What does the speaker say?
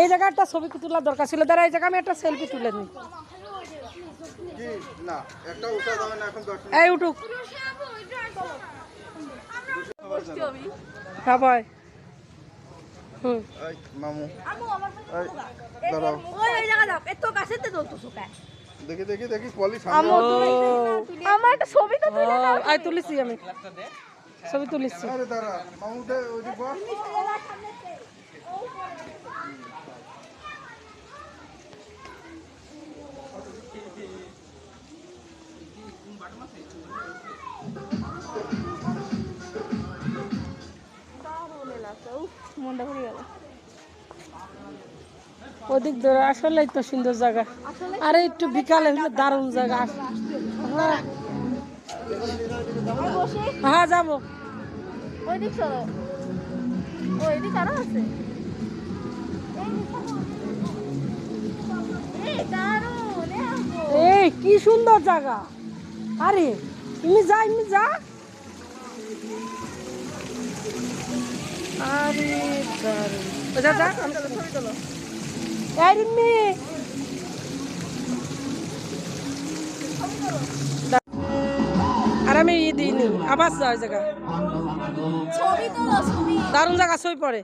এই জায়গায় একটা ছবি তোলার দরকার ছিল। দাঁড়া এই জায়গায় আমি একটা সেলফি তুলে নিই। কি না একটা উঠা যাবে না এখন দশ এই উঠুক। হ্যাঁ হুম। মামু। আমার দাঁড়াও। ওই ওই জায়গা যাও এত কাছে তে দৌড়তো দেখি দেখি দেখি পলি সামনে। আমার একটা ছবি তো তুলে ও, আই তুলেছি আমি। ছবি তুলেছি। আরে দাঁড়া মামু ওই দিক মনটা ভরে গেল ওদিক ধরে আসলেই তো সুন্দর জায়গা। আরে একটু বিকালে হলে দারুণ জায়গা। হ্যাঁ যাব। চলো। আরও আছে? এই কি সুন্দর জায়গা। আরে তুমি যা এমনি যা। আরে যা যা। আমি এই আর ই দিইনি আবার জায়গা। ছবি তোলো ছবি। দারুণ জায়গা সই পড়ে।